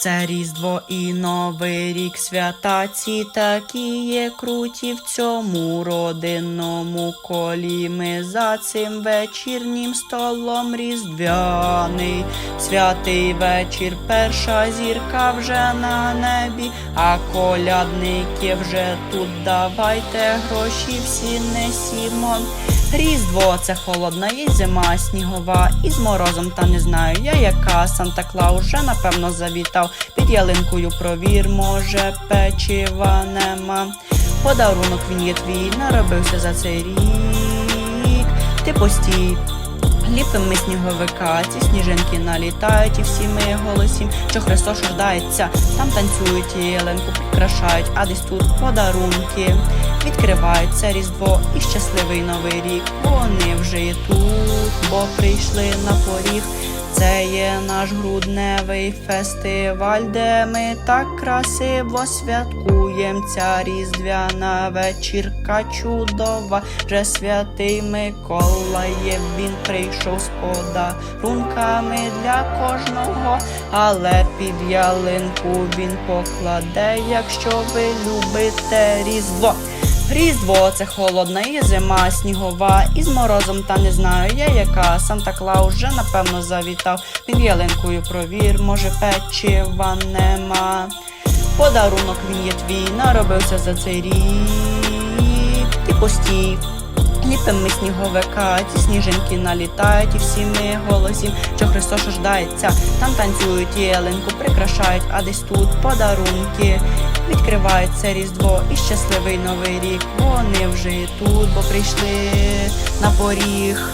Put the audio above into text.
Це Різдво і Новий рік свята ці такі є круті в цьому родинному колі. Ми за цим вечірнім столом різдвяний. Святий вечір, перша зірка вже на небі, а колядники вже тут давайте гроші всі несімо. Різдво це холодна і зима снігова, і з морозом, та не знаю я яка Санта Клаус вже напевно завітав. Ялинкою провір, може, печива нема. Подарунок він є твій, наробився за цей рік. Ти постій. Ліпим ми сніговика, ці сніжинки налітають, і всі ми голосім, що Христос рождається, там танцюють і ялинку прикрашають, а десь тут подарунки. Відкривається Різдво і щасливий новий рік. Вони вже є тут, бо прийшли на поріг. Це є наш грудневий фестиваль, де ми так красиво святкуєм. Ця різдвяна вечірка чудова. Вже святий Миколаєв, він прийшов з подарунками для кожного, але під ялинку він покладе, якщо ви любите різдво. Різдво це холодна і зима снігова, і з морозом, та не знаю я яка. Санта Клаус вже напевно завітав. Під ялинкою провір, може печива нема. Подарунок він є твій, наробився за цей рік. Ти постій. Ліпим ми сніговика, ці сніжинки налітають, і всі ми голосім, що Христос рождається. Там танцюють і ялинку прикрашають, а десь тут подарунки. Відкривається Різдво і щасливий новий рік. Вони вже і тут, бо прийшли на поріг.